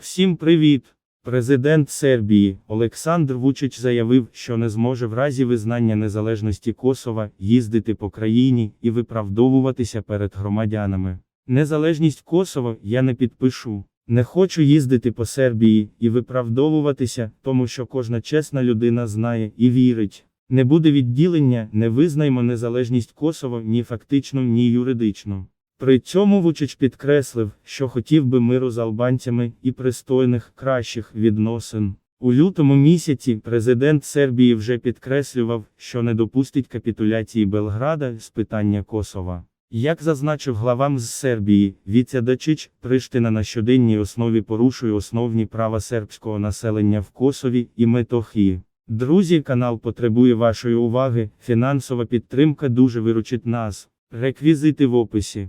Всім привіт! Президент Сербії Олександр Вучич заявив, що не зможе в разі визнання незалежності Косова їздити по країні і виправдовуватися перед громадянами. Незалежність Косова я не підпишу. Не хочу їздити по Сербії і виправдовуватися, тому що кожна чесна людина знає і вірить. Не буде відділення, не визнаймо незалежність Косова ні фактично, ні юридично. При цьому Вучич підкреслив, що хотів би миру з албанцями і пристойних, кращих відносин. У лютому місяці президент Сербії вже підкреслював, що не допустить капітуляції Белграда з питання Косова. Як зазначив главам з Сербії, Віця Дачич, Приштина на щоденній основі порушує основні права сербського населення в Косові і Метохії. Друзі, канал потребує вашої уваги, фінансова підтримка дуже виручить нас. Реквізити в описі.